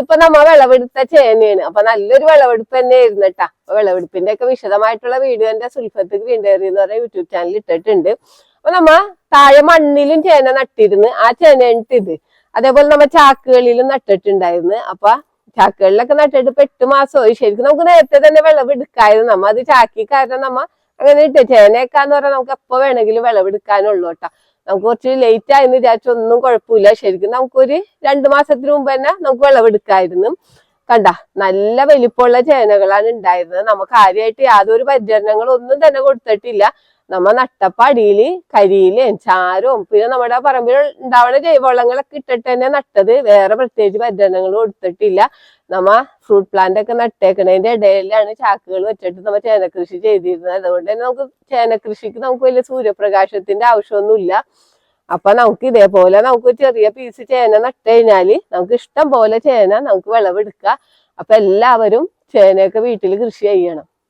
ഇതിപ്പോ നമ്മ വിളവെടുത്ത ചേനയാണ്. അപ്പൊ നല്ലൊരു വിളവെടുപ്പ് തന്നെ ആയിരുന്നു കേട്ടാ വിളവെടുപ്പിന്റെ ഒക്കെ വിശദമായിട്ടുള്ള വീഡിയോ എന്റെ സുൽഫത്ത് ഗ്രീൻ ഡയറി എന്ന് പറയുന്ന യൂട്യൂബ് ചാനൽ ഇട്ടിട്ടുണ്ട്. അപ്പൊ നമ്മ താഴെ മണ്ണിലും ചേന നട്ടിരുന്ന് ആ ചേന ഇട്ടിത് അതേപോലെ നമ്മ ചാക്കുകളിലും നട്ടിട്ടുണ്ടായിരുന്നു. അപ്പൊ ചാക്കുകളിലൊക്കെ നട്ടിട്ട് ഇപ്പൊ എട്ട് മാസമായി. ശരിക്കും നമുക്ക് നേരത്തെ തന്നെ വിളവെടുക്കായിരുന്നു നമ്മ. അത് ചാക്കി കാരണം നമ്മ അങ്ങനെ ഇട്ടേ ചേനയൊക്കെന്ന് പറഞ്ഞാൽ നമുക്ക് എപ്പോ വേണമെങ്കിലും വിളവെടുക്കാനുള്ളൂ കേട്ടോ. നമുക്ക് കുറച്ച് ലേറ്റ് ആയെന്ന് വിചാരിച്ചൊന്നും കുഴപ്പമില്ല. ശരിക്കും നമുക്കൊരു രണ്ടു മാസത്തിന് മുമ്പ് തന്നെ നമുക്ക് വിളവെടുക്കായിരുന്നു. കണ്ട നല്ല വലിപ്പമുള്ള ചേനകളാണ് ഉണ്ടായിരുന്നത്. നമുക്ക് കാര്യമായിട്ട് യാതൊരു പരിചരണങ്ങളും ഒന്നും തന്നെ കൊടുത്തിട്ടില്ല. നമ്മ നട്ടപ്പ അടിയിൽ കരിയിലും ചാരവും പിന്നെ നമ്മുടെ പറമ്പിൽ ഉണ്ടാവുന്ന ജൈവവളങ്ങളൊക്കെ ഇട്ടിട്ട് തന്നെ നട്ടത്. വേറെ പ്രത്യേകിച്ച് പരിചരണങ്ങൾ കൊടുത്തിട്ടില്ല. നമ്മ ഫ്രൂട്ട് പ്ലാന്റ് ഒക്കെ നട്ടേക്കണതിന്റെ ഇടയിലാണ് ചാക്കുകൾ വെച്ചിട്ട് നമ്മൾ ചേനക്കൃഷി ചെയ്തിരുന്നത്. അതുകൊണ്ട് തന്നെ നമുക്ക് ചേനക്കൃഷിക്ക് നമുക്ക് വലിയ സൂര്യപ്രകാശത്തിന്റെ ആവശ്യമൊന്നുമില്ല. അപ്പൊ നമുക്ക് ഇതേപോലെ നമുക്ക് ചെറിയ പീസ് ചേന നട്ട് കഴിഞ്ഞാൽ നമുക്ക് ഇഷ്ടം പോലെ ചേന നമുക്ക് വിളവെടുക്കാം അപ്പൊ എല്ലാവരും ചേനയൊക്കെ വീട്ടിൽ കൃഷി ചെയ്യണം.